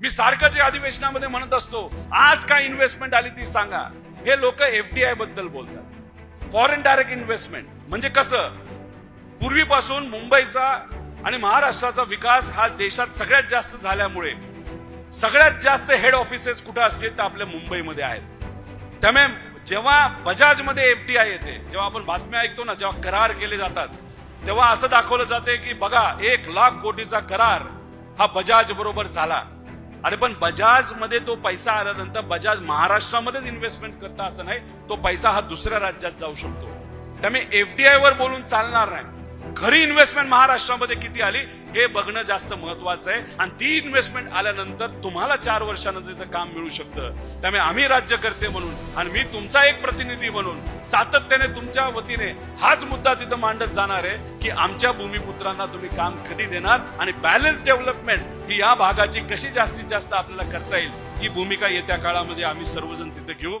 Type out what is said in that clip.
मी सारखं जे अधिवेशनामध्ये म्हणत असतो आज काय इन्व्हेस्टमेंट आली ती सांगा. हे लोक एफडीआयबद्दल बोलतात. फॉरेन डायरेक्ट इन्व्हेस्टमेंट म्हणजे कसं? पूर्वीपासून मुंबईचा आणि महाराष्ट्राचा विकास हा देशात सगळ्यात जास्त झाल्यामुळे सगळ्यात जास्त हेड ऑफिसेस कुठं असतील तर आपल्या मुंबईमध्ये आहेत. त्यामुळे जेव्हा बजाजमध्ये एफडीआय येते जेव्हा आपण बातम्या ऐकतो ना जेव्हा करार केले जातात तेव्हा असं दाखवलं जाते की बघा एक लाख कोटीचा करार हा बजाज बरोबर झाला. अरे पण बजाजमध्ये तो पैसा आल्यानंतर बजाज महाराष्ट्रामध्येच इन्व्हेस्टमेंट करता असं नाही तो पैसा हा दुसऱ्या राज्यात जाऊ शकतो. त्यामुळे एफडीआय वर बोलून चालणार नाही. खरी इन्व्हेस्टमेंट महाराष्ट्रामध्ये किती आली हे बघणं जास्त महत्वाचं आहे. आणि ती इन्व्हेस्टमेंट आल्यानंतर तुम्हाला चार वर्षानंतर तिथं काम मिळू शकतं. त्यामुळे आम्ही राज्यकर्ते म्हणून आणि मी तुमचा एक प्रतिनिधी म्हणून सातत्याने तुमच्या वतीने हाच मुद्दा तिथं मांडत जाणार आहे की आमच्या भूमिपुत्रांना तुम्ही काम कधी देणार आणि बॅलन्स डेव्हलपमेंट ही या भागाची कशी जास्तीत जास्त आपल्याला करता येईल ही भूमिका येत्या काळामध्ये आम्ही सर्वजण तिथे घेऊ.